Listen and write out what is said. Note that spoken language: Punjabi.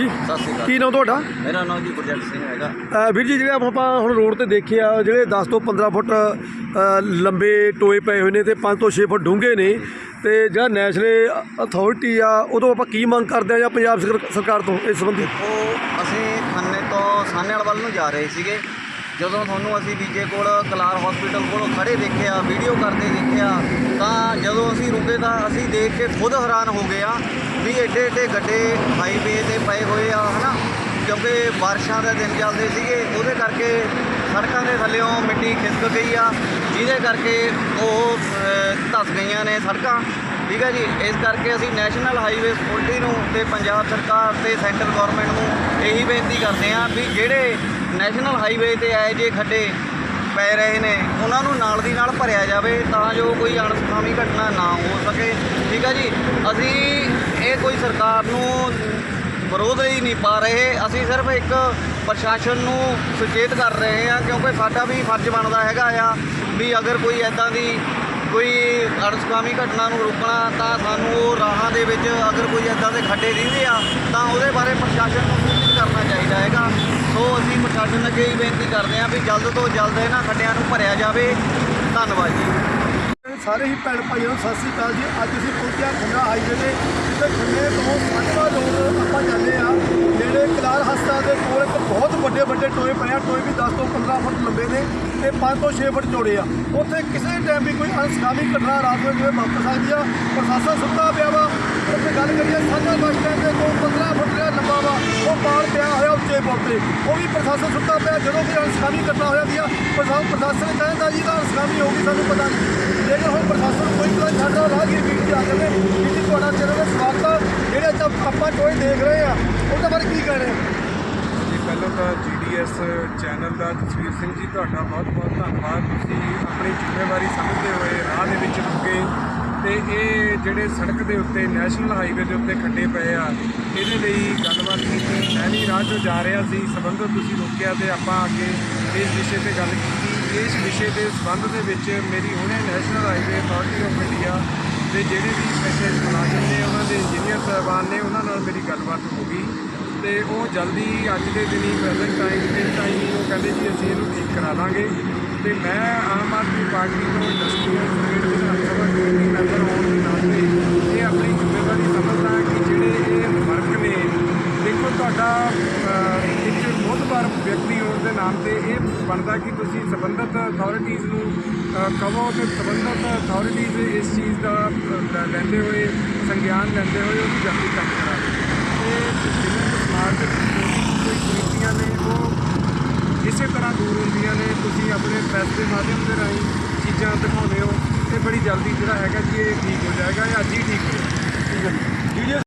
ਜੀ। ਸਤਿ ਸ਼੍ਰੀ ਅਕਾਲ। ਕੀ ਨਾਮ ਤੁਹਾਡਾ? ਮੇਰਾ ਨਾਮ ਜੀ ਗੁਰਜੰਟ ਸਿੰਘ ਹੈਗਾ। ਵੀਰ ਜੀ ਜਿਹੜੇ ਆਪਾਂ ਹੁਣ ਰੋਡ ਤੇ ਦੇਖਿਆ ਜਿਹੜੇ 10 ਤੋਂ 15 ਫੁੱਟ ਲੰਬੇ ਟੋਏ ਪਏ ਹੋਏ ਨੇ ਤੇ 5 ਤੋਂ 6 ਫੁੱਟ ਡੂੰਘੇ ਨੇ ਤੇ ਜਿਹੜਾ ਨੈਸ਼ਨਲ ਅਥਾਰਟੀ ਆ ਉਦੋਂ ਆਪਾਂ ਕੀ ਮੰਗ ਕਰਦੇ ਆ ਜਾਂ ਪੰਜਾਬ ਸਰਕਾਰ- ਸਰਕਾਰ ਤੋਂ ਇਸ ਸੰਬੰਧੀ? ਉਹ ਅਸੀਂ ਖੰਨੇ ਤੋਂ ਸਾਨੇਵਾਲ ਵੱਲ ਨੂੰ ਜਾ ਰਹੇ ਸੀਗੇ। ਜਦੋਂ ਤੁਹਾਨੂੰ ਅਸੀਂ ਬੀਜੇ ਕੋਲ ਕਲਾਰ ਹਸਪੀਟਲ ਕੋਲ ਖੜੇ ਦੇਖਿਆ ਵੀਡੀਓ ਕਰਦੇ ਦੇਖਿਆ ਤਾਂ ਜਦੋਂ ਅਸੀਂ ਰੁਕੇ ਤਾਂ ਅਸੀਂ ਦੇਖ ਕੇ ਖੁਦ ਹੈਰਾਨ ਹੋ ਗਏ ਆ ਵੀ ਏਡੇ ਏਡੇ ਗੱਡੇ ਹਾਈਵੇ ਤੇ ਪਏ ਹੋਏ ਆ ਹਨਾ? ਕਿਉਂਕਿ ਬਾਰਿਸ਼ਾਂ ਦੇ ਦਿਨ ਚੱਲਦੇ ਸੀਗੇ ਉਹਦੇ ਕਰਕੇ ਸੜਕਾਂ ਦੇ ਥੱਲੇੋਂ ਮਿੱਟੀ ਖਿਸਕ ਗਈ ਆ ਜਿਹਦੇ ਕਰਕੇ ਉਹ ਅ, ਧੱਸ ਗਈਆਂ ਨੇ ਸੜਕਾਂ। ਠੀਕ ਹੈ ਜੀ? ਇਸ ਕਰਕੇ ਅਸੀਂ ਨੈਸ਼ਨਲ ਹਾਈਵੇ ਅਥਾਰਟੀ ਨੂੰ ਤੇ ਪੰਜਾਬ ਸਰਕਾਰ ਤੇ ਸੈਂਟਰ ਗਵਰਨਮੈਂਟ ਨੂੰ ਇਹੀ ਬੇਨਤੀ ਕਰਦੇ ਹਾਂ ਵੀ ਜਿਹੜੇ ਨੈਸ਼ਨਲ ਹਾਈਵੇ ਤੇ ਆਏ ਜੇ ਖੱਡੇ ਪੈ ਰਹੇ ਨੇ, ਉਹਨਾਂ ਨੂੰ ਨਾਲ ਦੀ ਨਾਲ ਭਰਿਆ ਜਾਵੇ ਤਾਂ ਜੋ ਕੋਈ ਅਣਸੁਖਾਵੀ ਘਟਨਾ ਨਾ ਹੋ ਸਕੇ। ਠੀਕ ਆ ਜੀ? ਅਸੀਂ ਇਹ ਕੋਈ ਸਰਕਾਰ ਨੂੰ ਵਿਰੋਧ ਹੀ ਨਹੀਂ ਪਾ ਰਹੇ। ਅਸੀਂ ਸਿਰਫ ਇੱਕ ਪ੍ਰਸ਼ਾਸਨ ਨੂੰ ਸੁਚੇਤ ਕਰ ਰਹੇ ਹਾਂ ਕਿਉਂਕਿ ਸਾਡਾ ਵੀ ਫਰਜ਼ ਬਣਦਾ ਹੈਗਾ ਆ ਵੀ ਅਗਰ ਕੋਈ ਐਦਾਂ ਦੀ ਕੋਈ ਅਣਸੁਖਾਵੀ ਘਟਨਾ ਨੂੰ ਰੋਕਣਾ ਤਾਂ ਸਾਨੂੰ ਉਹ ਰਾਹਾਂ ਦੇ ਵਿੱਚ ਅਗਰ ਕੋਈ ਐਦਾਂ ਦੇ ਖੱਡੇ ਦਿਖਦੇ ਆ ਤਾਂ ਉਹਦੇ ਬਾਰੇ ਪ੍ਰਸ਼ਾਸਨ ਨੂੰ ਸੂਚਿਤ ਕਰਨਾ ਚਾਹੀਦਾ ਹੈਗਾ। ਸੋ ਪ੍ਰਸ਼ਾਸਨ ਅੱਗੇ ਹੀ ਬੇਨਤੀ ਕਰਦੇ ਹਾਂ ਵੀ ਜਲਦ ਤੋਂ ਜਲਦ ਇਹਨਾਂ ਖੱਡਿਆਂ ਨੂੰ ਭਰਿਆ ਜਾਵੇ। ਧੰਨਵਾਦ ਜੀ। ਸਾਰੇ ਹੀ ਭੈਣ ਭਾਈਆਂ ਨੂੰ ਸਤਿ ਸ੍ਰੀ ਅਕਾਲ ਜੀ। ਅੱਜ ਅਸੀਂ ਪਹੁੰਚਿਆ ਖੰਨਾ ਹਾਈਵੇ ਤੇ। ਜਿੱਥੇ ਖੁੰਨੇ ਤੋਂ ਸਾਡਾ ਲੋਕ ਆਪਾਂ ਜਾਂਦੇ ਆ ਜਿਹੜੇ ਕਲਾਰ ਹਸਪਤਾਲ ਦੇ ਕੋਲ ਇੱਕ ਬਹੁਤ ਵੱਡੇ ਵੱਡੇ ਟੋਏ ਪਏ ਆ। ਟੋਏ ਵੀ 10 ਤੋਂ 15 ਫੁੱਟ ਲੰਬੇ ਨੇ ਤੇ 5 ਤੋਂ 6 ਫੁੱਟ ਚੌੜੇ ਆ। ਉੱਥੇ ਕਿਸੇ ਟਾਈਮ ਵੀ ਕੋਈ ਅਨਸਕਾਮੀ ਘਟਨਾ ਰਾਤ ਨੂੰ ਜਿਵੇਂ ਵਾਪਰ ਸਕਦੀ ਆ। ਪ੍ਰਸ਼ਾਸਨ ਸੁੱਤਾ ਪਿਆ ਵਾ। ਉੱਥੇ ਗੱਲ ਕਰੀਏ ਸਾਂਝਾ ਬੱਸ ਸਟੈਂਡ ਦੇ ਕੋਲ 15 ਫੁੱਟ ਜਿਹੜਾ ਲੰਬਾ ਵਾ, ਉਹ ਪਾੜ ਪਿਆ ਉੱਚੇ ਪੁਲ ਤੇ ਉਹ ਵੀ ਪ੍ਰਸ਼ਾਸਨ ਸੁੱਤਾ ਪਿਆ, ਜਦੋਂ ਵੀ ਅਨਸਕਾਮੀ ਘਟਨਾ ਹੋ ਜਾਂਦੀ ਆ ਪ੍ਰਸ਼ਾਸਨ ਪ੍ਰਸ਼ਾਸਨ ਕਹਿੰਦਾ ਜੀ ਤਾਂ ਅਣਸਕਾਮੀ ਹੋ ਗਈ, ਸਾਨੂੰ ਪਤਾ ਨਹੀਂ। ਲੇਕਿਨ ਹੁਣ ਪ੍ਰਸ਼ਾਸਨ ਨੂੰ ਕੋਈ ਪਤਾ ਸਾਡਾ ਰਾਹਗੀਰ ਵੀਰ ਜੀ ਆ ਜਾਂਦੇ ਵੀਰ ਜੀ ਤੁਹਾਡਾ ਚੈਨਲ ਦਾ ਸਵਾਗਤ। ਆ ਜਿਹੜੇ ਅੱਜ ਆਪਾਂ ਟੋਏ ਦੇਖ ਰਹੇ ਆ, ਉਹਦੇ ਬਾਰੇ ਕੀ ਕਹਿਣਾ ਜੀ ਪਹਿਲਾਂ ਤਾਂ ਜੀਡੀਐਸ ਚੈਨਲ ਦਾ ਜਸਵੀਰ ਸਿੰਘ ਜੀ, ਤੁਹਾਡਾ ਬਹੁਤ-ਬਹੁਤ ਧੰਨਵਾਦ। ਤੁਸੀਂ ਆਪਣੀ ਜ਼ਿੰਮੇਵਾਰੀ ਸਮਝਦੇ ਹੋਏ ਰਾਹ ਦੇ ਵਿੱਚ ਰੁਕੇ। ਤੇ ਇਹ ਜਿਹੜੇ ਸੜਕ ਦੇ ਉੱਤੇ, ਨੈਸ਼ਨਲ ਹਾਈਵੇ ਦੇ ਉੱਤੇ ਖੱਡੇ ਪਏ ਆ, ਇਹਦੇ ਲਈ ਗੱਲਬਾਤ ਕੀਤੀ। ਰਾਹ 'ਚੋਂ ਜਾ ਰਿਹਾ ਸੀ, ਸੰਬੰਧਤ ਤੁਸੀਂ ਰੋਕਿਆ ਤੇ ਆਪਾਂ ਅੱਗੇ ਇਸ ਵਿਸ਼ੇ ਤੇ ਗੱਲ ਕੀਤੀ। ਇਸ ਵਿਸ਼ੇ ਦੇ ਸੰਬੰਧ ਦੇ ਵਿੱਚ ਮੇਰੀ ਹੁਣੇ national highway authority of India ਦੇ ਜਿਹੜੇ ਵੀ ਪੈਸੇ ਮੁਲਾਜ਼ਮ ਨੇ, ਉਹਨਾਂ ਦੇ ਇੰਜੀਨੀਅਰ ਸਾਹਿਬਾਨ ਨੇ, ਉਹਨਾਂ ਨਾਲ ਮੇਰੀ ਗੱਲਬਾਤ ਹੋ ਗਈ। ਤੇ ਉਹ ਜਲਦੀ ਅੱਜ ਦੇ ਦਿਨੀ ਪ੍ਰੈਜ਼ੈਂਟ ਟਾਈਮ ਦੇ ਟਾਈਮ ਉਹ ਕਹਿੰਦੇ ਜੀ ਅਸੀਂ ਇਹਨੂੰ ਠੀਕ ਕਰਾ ਦਾਂਗੇ। ਤੇ ਮੈਂ ਆਮ ਆਦਮੀ ਪਾਰਟੀ ਤੋਂ industrial state Vidhan Sabha committee member ਹੋਣ ਦੇ ਨਾਤੇ ਇਹ ਆਪਣੀ ਜ਼ਿੰਮੇਵਾਰੀ ਸਮਝਦਾ ਕਿ ਜਿਹੜੇ ਇਹ ਵਰਕ ਨੇ ਦੇਖੋ ਤੁਹਾਡਾ ਅਹ, ਇੱਕ ਮੋਹਤਬਾਰ ਵਿਅਕਤੀ ਹੋਣ ਦੇ ਨਾਮ ਤੇ ਇਹ ਬਣਦਾ ਕਿ ਤੁਸੀਂ ਸੰਬੰਧਿਤ ਅਥਾਰਟੀਜ਼ ਨੂੰ ਕਹੋ ਤੇ ਸੰਬੰਧਿਤ ਅਥਾਰਟੀਜ਼ ਇਸ ਚੀਜ਼ ਦਾ ਲੈਂਦੇ ਹੋਏ, ਸੰਗਿਆਨ ਲੈਂਦੇ ਹੋਏ ਉਹਨੂੰ ਜਲਦੀ ਕੰਮ ਕਰਾਵੇ ਤੇ ਜਿਵੇਂ ਸਮਾਜ ਦੇ ਕੋਈ ਕੁਰੀਤੀਆਂ ਨੇ, ਉਹ ਇਸੇ ਤਰ੍ਹਾਂ ਦੂਰ ਹੁੰਦੀਆਂ ਨੇ। ਤੁਸੀਂ ਆਪਣੇ ਪ੍ਰੈਸ ਦੇ ਮਾਧਿਅਮ ਦੇ ਰਾਹੀਂ ਚੀਜ਼ਾਂ ਦਿਖਾਉਂਦੇ ਹੋ ਤੇ ਬੜੀ ਜਲਦੀ ਜਿਹੜਾ ਹੈਗਾ ਜੀ ਇਹ ਠੀਕ ਹੋ ਜਾਏਗਾ ਇਹ ਅੱਜ ਹੀ ਠੀਕ ਹੋ ਜਾਏਗਾ। ਠੀਕ ਹੈ